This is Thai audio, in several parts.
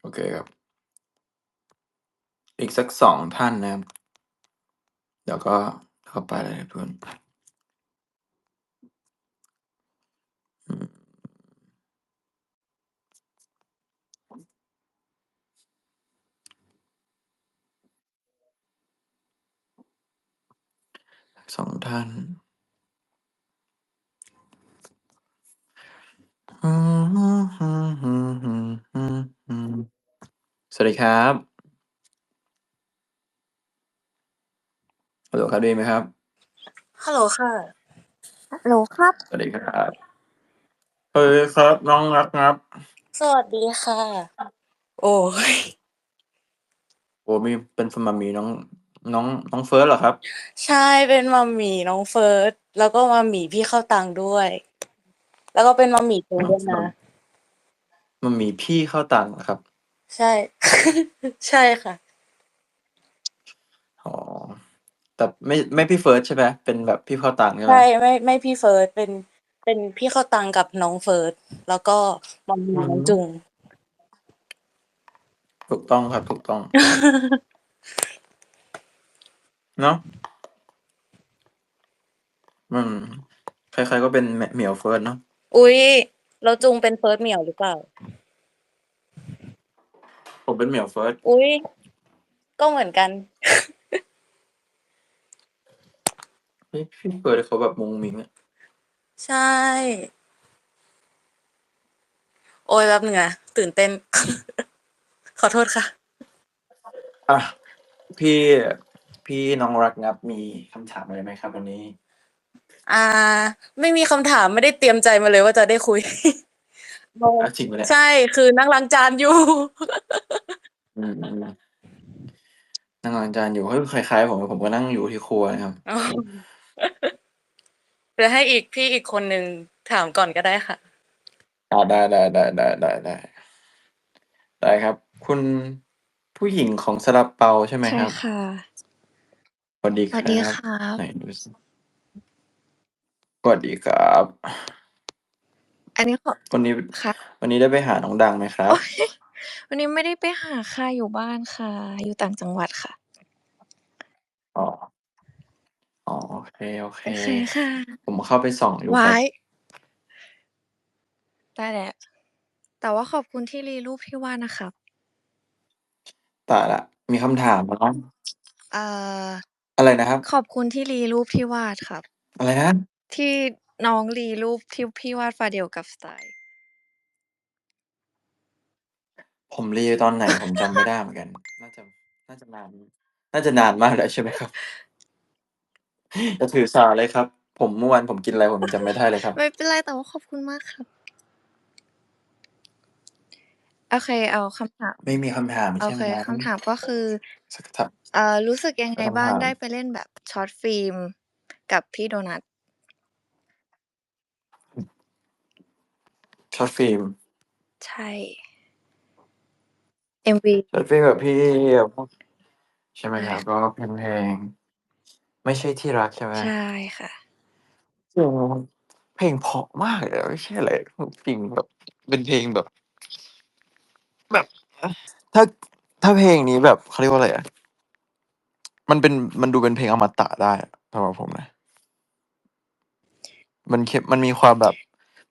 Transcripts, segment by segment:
โอเคครับ อีกสักสองท่านนะครับ เดี๋ยวก็เข้าไปเลยเพื่อนสองท่าน สวัสดีครับ ฮัลโหลครับได้ยินไหมครับ ฮัลโหลค่ะ ฮัลโหลครับ สวัสดีครับเฮ้ยครับ น้องรักครับ สวัสดีค่ะ โอ้ย โอ้มีเป็นฟมามีน้อง น้องน้องเฟิร์สเหรอครับ ใช่เป็นมัมหมี่น้องเฟิร์ส แล้วก็มัมหมี่พี่เข้าตังค์ด้วย แล้วก็เป็นมัมหมี่ตัวด้วยนะ มันมีพี่เข้าตังค์เหรอครับใช่ ใช่ค่ะ อ๋อแต่ไม่ไม่พี่เฟิร์สใช่ไหมเป็นแบบพี่เข้าตังค์ใช่ไหมใช่ไม่ไม่พี่เฟิร์สเป็นเป็นพี่เข้าตังค์กับน้องเฟิร์สแล้วก็มัมหมี่น้องจุง ถูกต้องครับถูกต้อง เนาะอืมใครๆก็เป็นเหมียวเฟิร์สเนาะ อุ๊ยแล้วจุงเป็นเฟิร์สเหมียวหรือเปล่า ผมเป็นเหมียวเฟิร์สอุ๊ย ก็เหมือนกันพี่พี่เฟิร์สเขาแบบมุงมิงอะใช่ โอ้ยแบบหนึ่งอะตื่นเต้น ขอโทษค่ะ อะพี่พี่น้องรักงับมีคำถามอะไรไหมครับวันนี้ อ่า ไม่มีคำถามไม่ได้เตรียมใจมาเลยว่าจะได้คุยอะจริงไหมเนี่ยใช่คือนั่งล้างจานอยู่ อืมอืมนั่งล้างจานอยู่เฮ้ยคล้ายๆผมผมก็นั่งอยู่ที่ครัวนะครับเดี๋ยวให้อีกพี่อีกคนหนึ่งถามก่อนก็ได้ค่ะ อ่าได้ได้ได้ได้ได้ได้ได้ครับ คุณผู้หญิงของซาลาเปาใช่ไหมใช่ครับค่ะ สวัสดีสครัวัสดีบ ครับ ไหนดูสิ สวัสดีครับ อันนี้ขอ วันนี้ ค่ะ วันนี้ได้ไปหาน้องดังไหมครับโอ๊ยวันนี้ไม่ได้ไปหาค่ะ อยู่บ้านค่ะ อยู่ต่างจังหวัดค่ะ อ๋อ อ๋อ โอเค โอเค โอเคค่ะ ผมเข้าไปส่องอยู่คไว้รับได้แหละแต่ว่าขอบคุณที่รีรูปที่ว่านะครับตายละ มีคำถามเนาะ เอ่อ อะไรนะครับ ขอบคุณที่รีรูปที่วาดครับ อะไรนะ ที่น้องรีรูปที่พี่วาดฟาเดียวกับสไตล์ ผมรีตอนไหนผมจำไม่ได้เหมือนกัน น่าจะ น่าจะนาน น่าจะนานมากแล้วใช่ไหมครับอย่าถือสาเลยครับ ผมเมื่อวานผมกินอะไรผมจำไม่ได้เลยครับ ไม่เป็นไรแต่ว่าขอบคุณมากครับ โอเค เอาคำถามไม่มีคำถามโอใช่ไหเคมคำถามก็คือ สักถาม เอ่อรู้สึกยังไงคำบ้างถาม ได้ไปเล่นแบบช็อตฟิล์มกับพี่โดนัท ช็อตฟิล์มใช่ MV ช็อตฟิล์มกับพี่ใช่ไหมใช่ครับ ก็เป็นเพลง ไม่ใช่ที่รักใช่ไหมใช่ค่ะเพลงเพลงเพราะมากเลยอะไม่ใช่อะไรจริงแบบ เป็นเพลงแบบ แบบ ถ้าถ้าเพลงนี้แบบเขาเรียกว่าอะไรอะมันเป็นมันดูเป็นเพลงอมตะได้อะสำหรับผมนะ มันเข้มมันมีความแบบ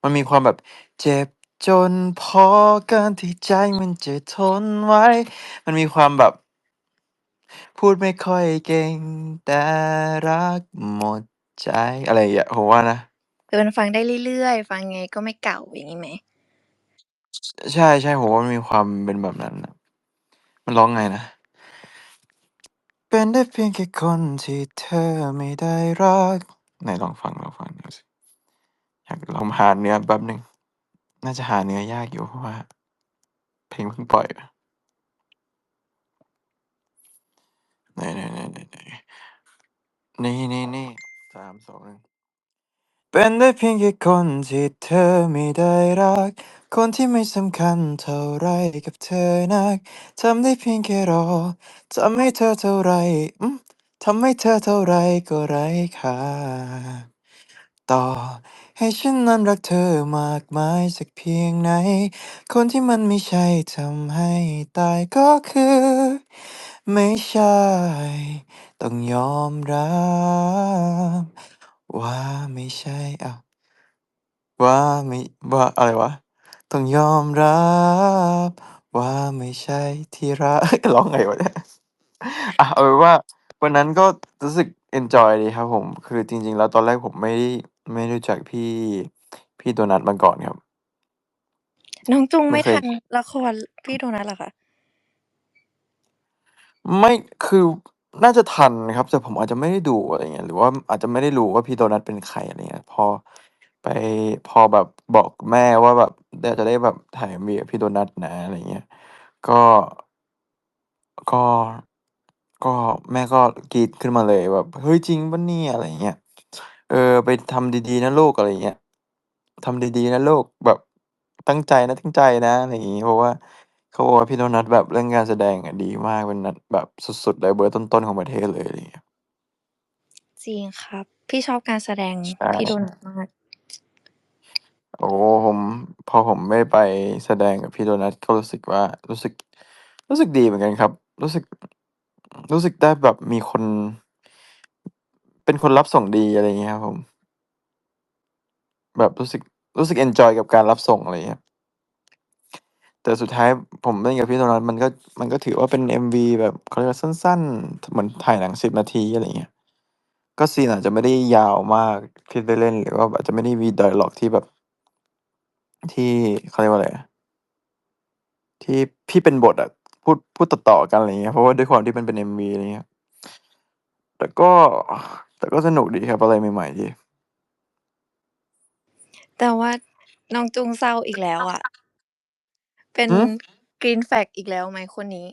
มันมีความแบบ เจ็บจนพอเกินที่ใจมันจะทนไว้ มันมีความแบบ พูดไม่ค่อยเก่ง แต่รักหมดใจ อะไรอย่างเงี้ย ผมว่านะ คือมันฟังได้เรื่อย ๆ ฟังไงก็ไม่เก่า อย่างงี้ไหม?ใช่ ๆ ผมว่ามันมีความเป็นแบบนั้นน่ะ มันร้องไงนะ เป็นได้เพียงแค่คนที่เธอไม่ได้รัก ไหนลองฟัง ลองฟังดูสิอยาก ลองหาเนื้อแป๊บหนึ่ง น่าจะหาเนื้อยากอยู่ เพราะว่า เพลงเพิ่งปล่อย ไหนๆๆๆนี่ๆๆ3 2 1เป็นได้เพียงแค่คนที่เธอไม่ได้รัก คนที่ไม่สำคัญเท่าไรกับเธอนัก ทำได้เพียงแค่รอ ทำให้เธอเท่าไรอืมทำให้เธอเท่าไรก็ไร้ค่า ต่อ ให้ฉันนั้นรักเธอมากมายสักเพียงไหน คนที่มันไม่ใช่ทำให้ตายก็คือ ไม่ใช่ ต้องยอมรับว่าไม่ใช่อ้าว ว่าไม่ว่าอะไรวะ ต้องยอมรับ ว่าไม่ใช่ที่รัก ร้องไงวะเนี่ยอะเอาเป็นว่า วันนั้นก็รู้สึกเอนจอยดีครับผม คือจริง ๆ แล้วตอนแรกผมไม่ได้ ไม่รู้จักพี่ พี่โดนัทมาก่อนครับ น้องจุงไม่ไม่เคยทันละครพี่โดนัทเหรอคะ?ไม่ คือ น่าจะทันครับ แต่ผมอาจจะไม่ได้ดู อะไรอย่างเงี้ย หรือว่าอาจจะไม่ได้รู้ว่าพี่โดนัทเป็นใคร อะไรเงี้ย พอไป พอแบบบอกแม่ว่าแบบ เนี่ย จะได้แบบถ่าย MV กับพี่โดนัทนะ อะไรเงี้ย ก็ ก็ ก็ แม่ก็กรี๊ดขึ้นมาเลยแบบ"เฮ้ย จริงเปล่าเนี่ย?"อะไรอย่างเงี้ย" เออ ไปทำดี ๆ นะลูก"อะไรอย่างเงี้ย"ทำดี ๆ นะลูก แบบตั้งใจนะ ตั้งใจนะ"อะไรอย่างงี้ เพราะว่า เขาบอกว่าพี่โดนัทแบบเรื่องการแสดงอะดีมาก เป็นนัดแบบสุด ๆ เลย เบอร์ต้น ๆ ของประเทศเลย อะไรอย่างเงี้ย จริงครับ พี่ชอบการแสดงใช่ พี่โดนัทมาก โอ้โฮ ผม พอผมได้ไปแสดงกับพี่โดนัท ก็รู้สึกว่า รู้สึก รู้สึกดีเหมือนกันครับ รู้สึก รู้สึกได้แบบมีคน เป็นคนรับส่งดีอะไรอย่างเงี้ยครับผม แบบรู้สึก รู้สึกเอนจอยกับการรับส่ง อะไรอย่างเงี้ย แต่สุดท้ายผมเล่นกับพี่โดนัทมันก็ มันก็ถือว่าเป็น MV แบบเขาเรียกว่าสั้น ๆ เหมือนถ่ายหนัง 10 นาที อะไรอย่างเงี้ย ก็ซีนอาจจะไม่ได้ยาวมากที่ได้เล่น หรือว่าอาจจะไม่ได้มีไดอะลอกที่แบบ ที่เขาเรียกว่าอะไรอะ ที่ ที่เป็นบทอะ พูด พูดต่อ ๆ กัน อะไรอย่างเงี้ย เพราะว่าด้วยความที่มันเป็น MV อะไรเงี้ย แต่ก็ แต่ก็สนุกดีครับ อะไรใหม่ ๆ ดี แต่ว่าน้องจุงเศร้าอีกแล้วอะ เป็น หือ? green flag อีกแล้วไหมคนนี้?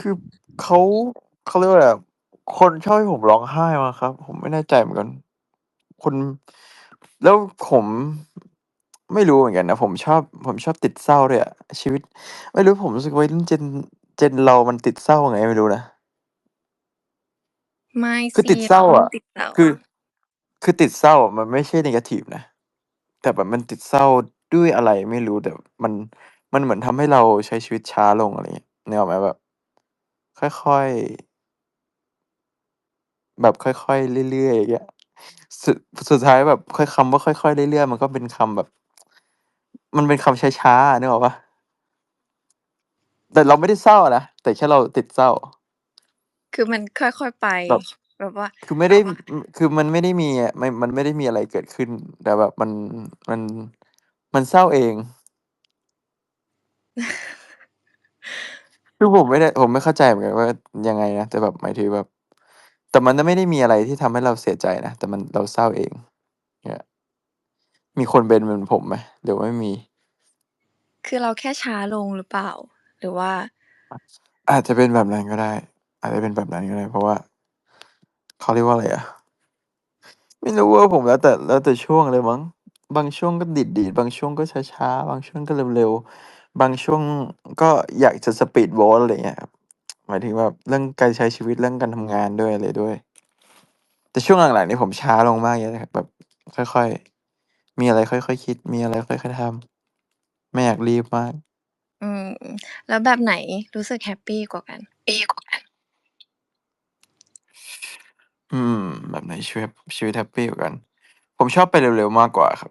คือเขา เขาเรียกว่าอะไรอะ คนชอบให้ผมร้องไห้มั้งครับ ผมไม่แน่ใจเหมือนกันคุณแล้วผม ไม่รู้เหมือนกันนะ ผมชอบ ผมชอบติดเศร้าด้วยอะ ชีวิต ไม่รู้ ผมรู้สึกวัยรุ่น Gen Gen เรามันติดเศร้ายังไงไม่รู้นะ ไม่คือสิติดเศร้าเราอะติดเศร้าคือ คือติดเศร้าอะมันไม่ใช่เนกาทิฟนะ แต่แบบมันติดเศร้าด้วยอะไรไม่รู้แต่มันมันเหมือนทำให้เราใช้ชีวิตช้าลงอะไรเงี้ยนึกออกไหม?แบบ ค่อยๆ แบบค่อยๆ เรื่อยๆอย่างเงี้ยสุดสุดท้ายแบบค่อยคำว่าค่อยๆ เรื่อยๆ มันก็เป็นคำแบบ มันเป็นคำช้าๆอะนึกออกเปล่า?แต่เราไม่ได้เศร้านะแต่แค่เราติดเศร้า คือมันค่อย ๆ ไป แบบ แบบว่า คือไม่ได้อือคือมันไม่ได้มีอะ มัน มันไม่ได้มีอะไรเกิดขึ้น แต่แบบมัน มัน มันเศร้าเอง คือผมไม่ได้ ผมไม่เข้าใจเหมือนกันว่ายังไงนะ แต่แบบหมายถึงแบบ แต่มันน่ะไม่ได้มีอะไรที่ทำให้เราเสียใจนะ แต่มัน เราเศร้าเอง เงี้ย มีคนเป็นเหมือนผมไหม?หรือว่าไม่มี?คือเราแค่ช้าลงหรือเปล่า?หรือว่า อาจจะเป็นแบบนั้นก็ได้ อาจจะเป็นแบบนั้นก็ได้ เพราะว่า เขาเรียกว่าอะไรอะ ไม่รู้อะผม แล้วแต่ แล้วแต่ช่วงเลยมั้ง บางช่วงก็ดีด ๆ บางช่วงก็ช้า ๆ บางช่วงก็เร็ว ๆ บางช่วงก็อยากจะ speed walk อะไรเงี้ยครับ หมายถึงแบบเรื่องการใช้ชีวิต เรื่องการทำงานด้วย อะไรด้วย แต่ช่วงหลัง ๆ นี่ผมช้าลงมากเลยนะครับ แบบค่อย ๆ มีอะไรค่อย ๆ คิด มีอะไรค่อย ๆ ทำ ไม่อยากรีบมาก อืม แล้วแบบไหนรู้สึกแฮปปีกว่ากัน?ปีกว่ากัน อืม แบบไหนชีวิต ชีวิตแฮปปีกว่ากัน ผมชอบไปเร็ว ๆ มากกว่าครับ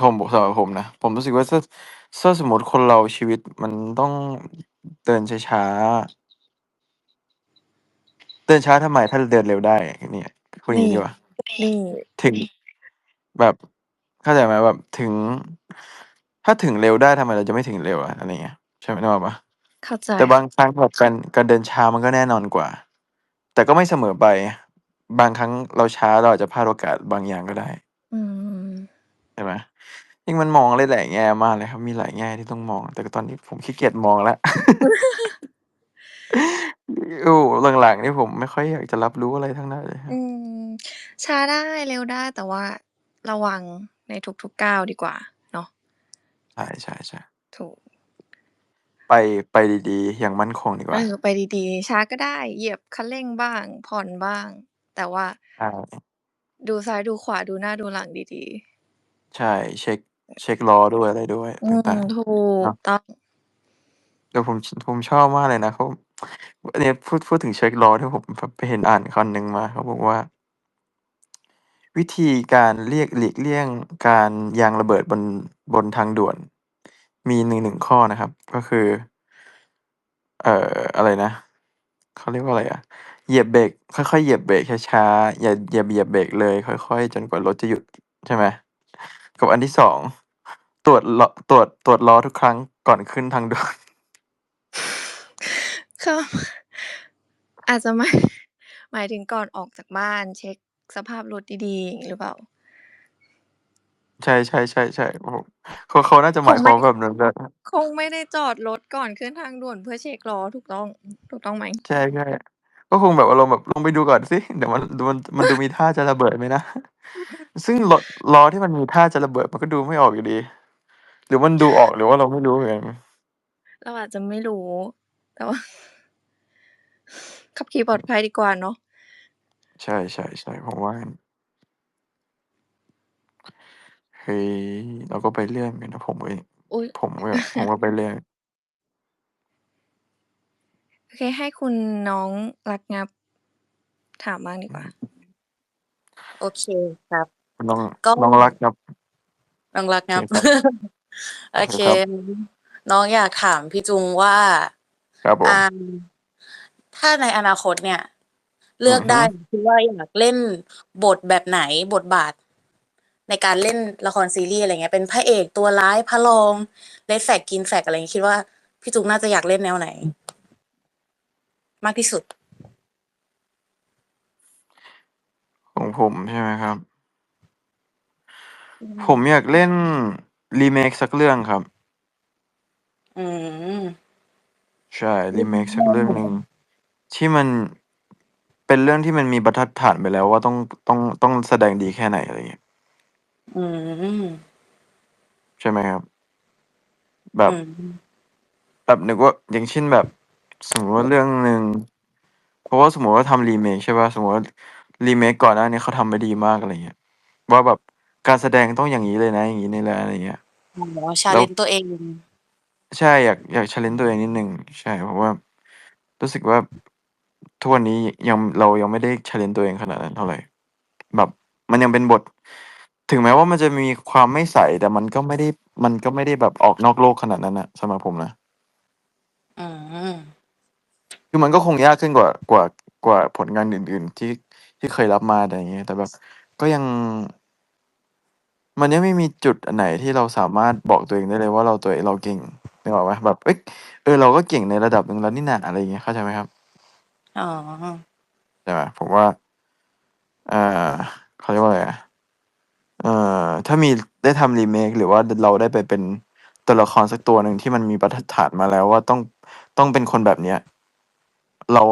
ผมสำหรับผมนะ ผมรู้สึกว่าถ้า ถ้าสมมุติคนเราชีวิตมันต้องเดินช้า ๆ เดินช้าทำไม ถ้าเดินเร็วได้ เนี่ย พูดอย่านีงงี้่ดีกว่า นี่ ถึง แบบ เข้าใจไหม?แบบถึง ถ้าถึงเร็วได้ ทำไมเราจะไม่ถึงเร็วอะ อะไรเงี้ย ใช่ไหม นึกออกเปล่า? เข้าใจแต่บาค่ะ งครั้งแบบการ การเดินช้ามันก็แน่นอนกว่า แต่ก็ไม่เสมอไป บางครั้งเราช้า เราอาจจะพลาดโอกาสบางอย่างก็ได้ อืม ใช่ไหม?จริงมันมองได้หลายแง่มากเลยครับ มีหลายแง่ที่ต้องมอง แต่ตอนนี้ผมขี้เกียจมองแล้ว โอ้ หลัง ๆ นี่ผมไม่ค่อยอยากจะรับรู้อะไรทั้งนั้นเลยครัอืบม ช้าได้ เร็วได้ แต่ว่าระวังในทุก ๆ ก้าวดีกว่าเนาะ ใช่ ๆ ๆ ถูก ไป ไปดี ๆ อย่างมั่นคงดีกเอว่า อ ไปดี ๆ ช้าก็ได้ เหยียบคันเร่งบ้าง ผ่อนบ้าง แต่ว่า ใช่ ดูซ้าย ดูขวา ดูหน้า ดูหลังดีใช่ เช็ก เช็กล้อด้วย อะไรด้วยๆอืมต่าง ถูๆ เนกาะต้อง แต่ผม ช ผมชอบมากเลยนะ เขา อันเนี้ย พูด พูดถึงเช็กล้อที่ผมแบบไปเห็นอ่านคอนหนึ่งมา เขาบอกว่า วิธีการเรียกหลีกเลี่ยงการยางระเบิดบน บนทางด่วน มี1ๆข้อนะครับ ก็คือ เอ่อ อะไรนะ เขาเรียกว่าอะไรอะเหยียบเบรกค่อยๆเหยียบเบรกช้าๆ อย่าอย่าเหยียบเบรกเลย ค่อย ๆ จนกว่ารถจะหยุดใช่ไหมกับอันที่2ตรวจล้อตรวจตรวจล้อทุกครั้งก่อนขึ้นทางด่วน ก็อาจจะ หมาย หมายถึงก่อนออกจากบ้าน เช็กสภาพรถดีๆอย่างงี้หรือเปล่า? ใช่ ๆ ๆๆโอ้โฮเขา เขาน่าจะหคมายงคไมวา่มแบบนั้นด้วยคงไม่ได้จอดรถก่อนขึ้นทางด่วนเพื่อเช็กล้อ ถูกต้อง ถูกต้องไหม?ใช่ ๆ ก็คงแบบอารมณ์แบบ ลงไปดูก่อนสิ เดี๋ยวมัน ดู มัน มันดูมีท่าจะระเบิดไหมนะ ซึ่งรถล้อที่มันมีท่าจะระเบิด มันก็ดูไม่ออกอยู่ดี หรือมันดูออก หรือว่าเราไม่รู้เหมือนกัน เราอาจจะไม่รู้ แต่ ว่า ขับขี่ปลอดภัยดีกว่าเนาะ ใช่ ๆ ๆ ผมว่างั้น เฮ้ย เราก็ไปเรื่อยเหมือนกันนะผมก็อุ๊ย ผมก็ผมก็ไปเรื่อย โอเค ให้คุณน้องรักงับ ถามบ้างดีอืกว่า ม โอเคครับ น้อง ก็ น้องรักงับ น้องรักโองัเคบครับ โอโอเคเค ครับ น้องอยากถามพี่จุงว่า ครับผอ่า ม ถ้าในอนาคตเนี่ย เลือือกอไดฮึ้คิดว่าอยากเล่นบทแบบไหน บทบาท ในการเล่นละครซีรีส์อะไรเงี้ยเป็นพระเอกตัวร้ายพระรอง Red Flag Green Flag อะไรงี้คิดว่าพี่จุงน่าจะอยากเล่นแนวไหน มากที่สุด?ของผมใช่ไหมครับ?อืผมมอยากเล่น remake สักเรื่องครับ อืม ใช่เรื่อง remake สัเรื่กองเรื่องไหน?หนึ่งที่มันเป็นเรื่องที่มันมีบรรทัดฐานไปแล้วว่าต้องต้องต้องแสดงดีแค่ไหนอะไรเงี้ย อืม ใช่ไหมครับ?แบอืบ ม แบบนึกว่า อย่างเช่น แบบ สมมุติว่าเรื่องหนึ่ง เพราะว่าสมมุติว่าทำ remake ใช่เปล่า สมมุติว่า remake ก่อนหน้าเนี้ยเขาทำไว้ดีมาก อะไรเงี้ย ว่าแบบการแสดงต้องอย่างงี้เลยนะ อย่างงี้เลยนะ อะไรเงี้ย อ๋อ แล้ว challenge ตัวเอง ใช่ อยาก อยาก challenge ตัวเองนิดหนึ่ง ใช่ เพราะว่ารู้สึกว่า ทุกวันนี้ยัง เรายังไม่ได้ challenge ตัวเองขนาดนั้นเท่าไร แบบมันยังเป็นบท ถึงแม้ว่ามันจะมีความไม่ใส แต่มันก็ไม่ได้ มันก็ไม่ได้แบบออกนอกโลกขนาดนั้นน่ะสำหรับผมนะ อืม คือมันก็คงยากขึ้นกว่ากว่ากว่าผลงานอื่น ๆ ที่ที่เคยรับมาอะไรอย่างเงี้ย แต่แบบก็ยัง มันยังไม่มีจุดอันไหนที่เราสามารถบอกตัวเองได้เลยว่าเราตัวเองเราเก่งนึกออกเปล่า?แบบเฮ้ยเออเราก็เก่งในระดับหนึ่งแล้วนี่นาอะไรอย่างเงี้ยเข้าใจไหมครับ?อ๋อ ใช่ไหม?ผมว่า อ่าเขาเรียกว่าอะไรอะ เอ่อ ถ้ามีได้ทำ remake หรือว่าดเราได้ไปเป็นตัวละครสักตัวหนึ่งที่มันมีบรรทัดฐานมาแล้วว่าต้อง ต้องเป็นคนแบบเนี้ย เรา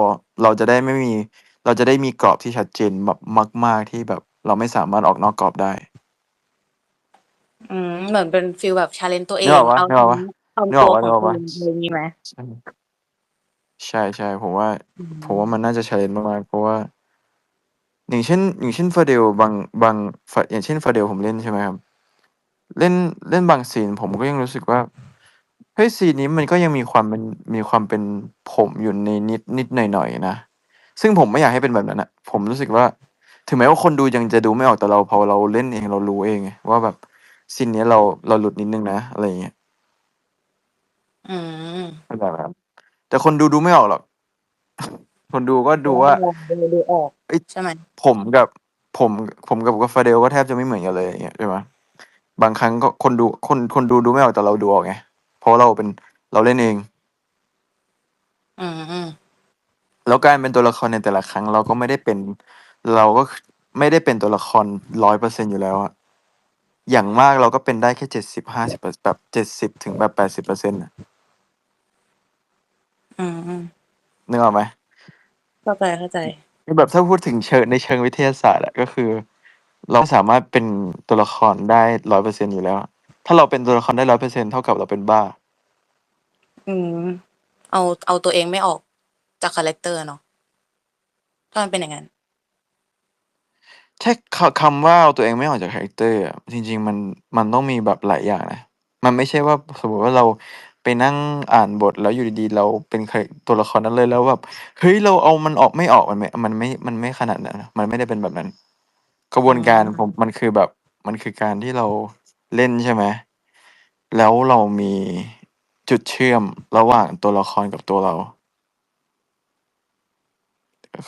เราจะได้ไม่มี เราจะได้มีกรอบที่ชัดเจนแบบมาก ๆ ที่แบบเราไม่สามารถออกนอกกรอบได้ อืม เหมือนเป็นฟีลแบบ challenge ตัวเอนึกอง อกเปล่า?เอานึกออกเปล่า?เอานึกตอัวอกเปล่า?ของนึกออกตัเปวล่า?เองอะไรงี้ไหม?ใช่ ใช่ ๆ ผมว่า อืผมว่าม มันน่าจะ challenge มาก ๆ เพราะว่า อย่างเช่น อย่างเช่น Fardel บางบางฟอย่างเช่น Fardel ผมเล่นใช่ไหมครับ เล่นเล่นบางซีนผมก็ยังรู้สึกว่าเฮ้ยซีนนี้มันก็ยังมีความเป็นมีความเป็นผมอยู่ในนิดนิดหน่อยๆนะซึ่งผมไม่อยากให้เป็นแบบนั้นน่ะผมรู้สึกว่า ถึงแม้ว่าคนดูยังจะดูไม่ออกแต่เราพอเราเล่นเองเรารู้เองไงว่าแบบซีนเนี้ยเราเราหลุดนิดหนึ่งนะอะไรอย่างเงี้ยอืมเข้าใจไหมครับ?แต่คนดูดูไม่ออกหรอก คนดูก็แต่ดูว่าว่าเราดูดูออก เฮ้ย ใช่ไหม?ผมกับผมผมกับกับ Fardel ก็แทบจะไม่เหมือนกันเลยอย่างเงี้ยใช่ไหม?บางครั้งก็คนดูคนคนดูดูไม่ออกแต่เราดูออกไงเพราะว่าเราเป็นเราเล่นเองอืมแล้วการเป็นตัวละครในแต่ละครั้ง เราก็ไม่ได้เป็น เราก็คไม่ได้เป็นตัวละคร100%อยู่แล้วอะอย่างมากเราก็เป็นได้แค่70-50เปอร์แบบ70 ถึงแบบ80%น่ะอืมนึกออกไหม?เข้าใจเข้าใจ คือแบบถ้าพูดถึงเชิงในเชิงวิทยาศาสตร์อะก็คือ เราไม่สามารถเป็นตัวละครได้100%อยู่แล้วอะถ้าเราเป็นตัวละครได้100%เท่ากับเราเป็นบ้า อืม เอาเอาตัวเองไม่ออกจากคาแรกเตอร์อะเนาะถ้ามันเป็นอย่างงั้นแค่คคำว่าเอาตัวเองไม่ออกจากคาแรกเตอร์อะจริง ๆ มันมันต้องมีแบบหลายอย่างนะ มันไม่ใช่ว่าสมมุติว่าเรา ไปนั่งอ่านบท แล้วอยู่ดี ๆ เราเป็นคาแรก ตัวละครนั้นเลย แล้วแบบ เฮ้ย เราเอามันออก ไม่ออก มันไม่ มันไม่ มันไม่ขนาดนั้นนะ มันไม่ได้เป็นแบบนั้น กระบอืวนการมผมมันคือแบบ มันคือการที่เราเล่น ใช่ไหม แล้วเรามีจุดเชื่อมระหว่างตัวละครกับตัวเรา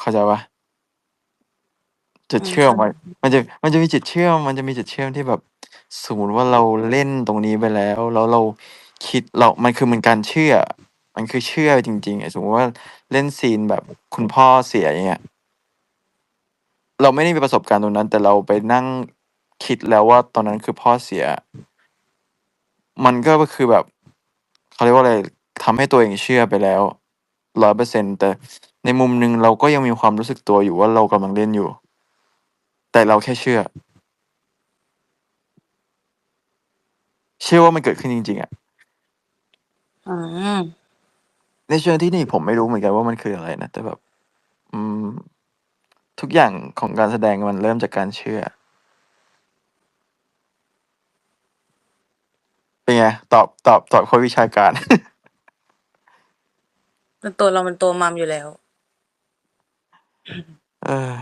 เข้าใจเปล่า?จุอืดมเชื่อเข้ามมันมันจะ มันจะมีจุดเชื่อม มันจะมีจุดเชื่อมที่แบบ สมมุติว่าเราเล่นตรงนี้ไปแล้ว แล้วเรา คิดเรา มันคือมันการเชื่อ มันคือเชื่อจริงๆอะสมมติว่าเล่นซีนแบบคุณพ่อเสียอย่างเงี้ย เราไม่ได้มีประสบการณ์ตรงนั้น แต่เราไปนั่งคิดแล้วว่าตอนนั้นคือพ่อเสีย มันก็คือแบบเขาเรียกว่าอะไรทำให้ตัวเองเชื่อไปแล้ว100%แต่ในมุมหนึ่งเราก็ยังมีความรู้สึกตัวอยู่ว่าเรากำลังเล่นอยู่ แต่เราแค่เชื่อ เชื่อว่ามันเกิดขึ้นจริงๆอะ อืม ในเชิงเทคนิคผมไม่รู้เหมือนกันว่ามันคืออะไรนะ แต่แบบ อืม ทุกอย่างของการแสดงมันเริ่มจากการเชื่อ เป็นไง ตอบตอบตอบโคตรวิชาการ มันตัวเรามันตัวมัมอยู่แล้ว เออ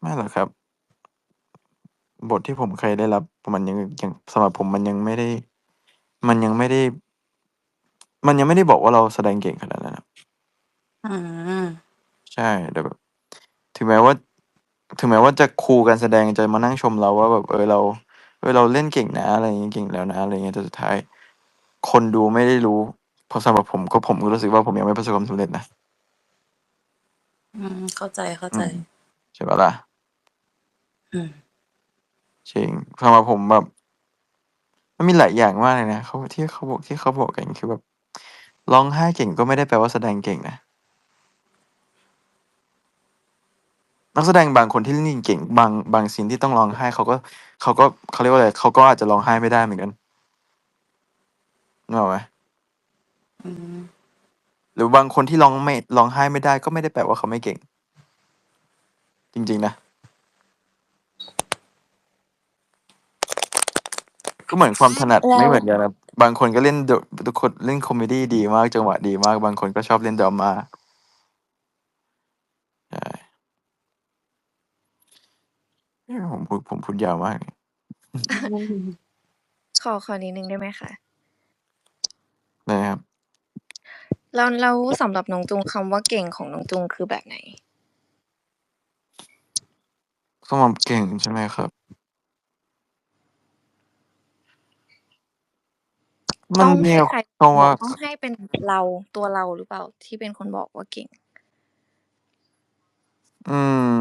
ไม่หรอกครับ บทที่ผมเคยได้รับ มันยังยังสำหรับผมมันยังไม่ได้ มันยังไม่ได้ มันยังไม่ได้บอกว่าเราแสดงเก่งขนาดนั้นอะ อืม ใช่ แต่แบบ ถึงแม้ว่า ถึงแม้ว่าจะครูการแสดงจะมานั่งชมเราว่าแบบ เออ เรา เออ เราเล่นเก่งนะ อะไรอย่างงี้ เก่งแล้วนะ อะไรอย่างเงี้ย แต่สุดท้ายคนดูไม่ได้รู้ เพราะสำหรับผม ก็ผมก็รู้สึกว่าผมยังไม่ประสบความสำเร็จนะ อืม เข้าใจ เข้าอืใจ ม ใช่เปล่าล่ะ?อืม จริง สำหรับผมแบบ มันมีหลายอย่างมากเลยนะ เขา ที่เขาบอก ที่เขาบอกกัน คือแบบ ร้องไห้เก่งก็ไม่ได้แปลว่าแสดงเก่งนะ นักแสดงบางคนที่เล่นเก่งๆบางบางซีนที่ต้องร้องไห้เขาก็เขาก็เขาเรียกว่าอะไรเขาก็อาจจะร้องไห้ไม่ได้เหมือนกันนึกออกไหม?อืมหรือบางคนที่ร้องไม่ร้องไห้ไม่ได้ก็ไม่ได้แปลว่าเขาไม่เก่ง จริง ๆ นะ ก็เหมือนความถนัดแล้ไม่วเหมือนกันครั บบางคนก็เล่นดทุกคนเล่นคอเมดีดีมาก จังหวะดีมาก บางคนก็ชอบเล่น drama ใช่เอ๊ะผมพูดผมพูดยาวมากเลยขอขอนิดหนึ่งได้ไหมคะ?ได้ครับแล้วแล้วสำหรับน้องจุงคำว่าเก่งของน้องจุงคือแบบไหน?สำหรับเก่งใช่ไหมครับ? มัต้นองมีให้ใครคำบว่าต้องให้เป็นเราตัวเราหรือเปล่าที่เป็นคนบอกว่าเก่ง?อืม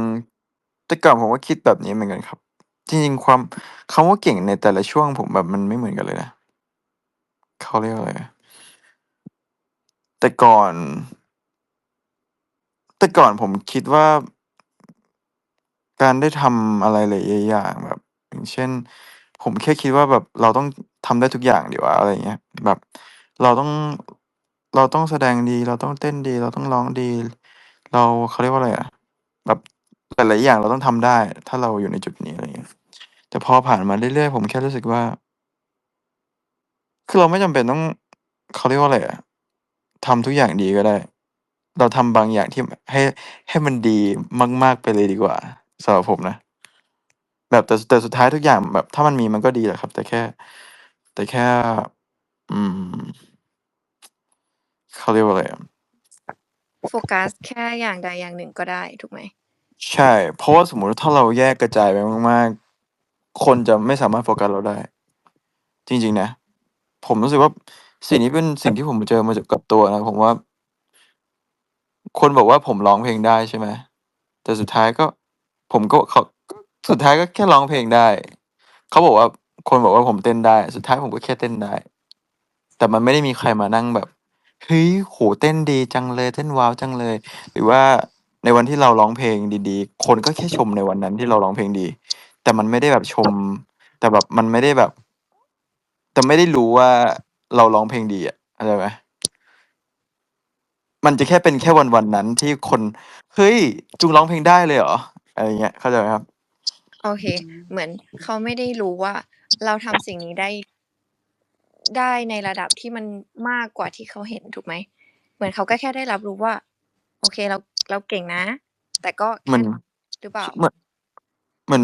แต่ก่อนผมก็คิดแบบนี้เหมือนกันครับ จริง ๆ ความคำว่าเก่งในแต่ละช่วงผมแบบมันไม่เหมือนกันเลยนะ เขาเรียกว่าอะไรอะ แต่ก่อน แต่ก่อนผมคิดว่า การได้ทำอะไรหลาย ๆ อย่างแบบ อย่างเช่น ผมแค่คิดว่าแบบเราต้อง ทำได้ทุกอย่างดีวะ อะไรอย่างเงี้ย แบบ เราต้อง เราต้องแสดงดี เราต้องเต้นดี เราต้องร้องดี เรา เขาเรียกว่าอะไรอะ แบบหลาย ๆ อย่างเราต้องทำได้ ถ้าเราอยู่ในจุดนี้ อะไรเงี้ย แต่พอผ่านมาเรื่อย ๆ ผมแค่รู้สึกว่า คือเราไม่จำเป็นต้อง เขาเรียกว่าอะไรอะ ทำทุกอย่างดีก็ได้ เราทำบางอย่างที่ให้ ให้มันดีมาก ๆ ไปเลยดีกว่า สำหรับผมนะ แบบ แต่ แต่สุดท้ายทุกอย่างแบบถ้ามันมีมันก็ดีแหละครับ แต่แค่ แต่แค่ อืม เขาเรียกว่าอะไรอะ โฟกัสแค่อย่างใดอย่างหนึ่งก็ได้ถูกไหม?ใช่ เพราะว่าสมมุติว่าถ้าเราแยกกระจายไปมาก ๆ คนจะไม่สามารถโฟกัสเราได้ จริง ๆ นะ ผมรู้สึกว่าสิ่งนี้เป็นสิ่งที่ผมเจอมาจากกับตัวนะ ผมว่า คนบอกว่าผมร้องเพลงได้ใช่ไหม แต่สุดท้ายก็ ผมก็ เขา ก็ สุดท้ายก็แค่ร้องเพลงได้ เขาบอกว่า คนบอกว่าผมเต้นได้ สุดท้ายผมก็แค่เต้นได้ แต่มันไม่ได้มีใครมานั่งแบบเฮ้ยโอ้โฮเต้นดีจังเลยเต้นว้าวจังเลย หรือว่าในวันที่เราร้องเพลงดีๆ คนก็แค่ชมในวันนั้นที่เราร้องเพลงดี แต่มันไม่ได้แบบชม แต่แบบมันไม่ได้แบบ แต่ไม่ได้รู้ว่าเราร้องเพลงดีอะเข้าใจไหม?มันจะแค่เป็นแค่วันๆนั้นที่คนเฮ้ยจุงร้องเพลงได้เลยเหรอ?อะไรเงี้ยเข้าใจไหมครับ?โอเค เหมือนเขาไม่ได้รู้ว่า เราทำสิ่งนี้ได้ ได้ในระดับที่มันมากกว่าที่เขาเห็นถูกไหม เหมือนเขาก็แค่ได้รับรู้ว่า โอเคเราเราเก่งนะ แต่ก็มัแค่นหรือเปล่า?เหมือนเหมือน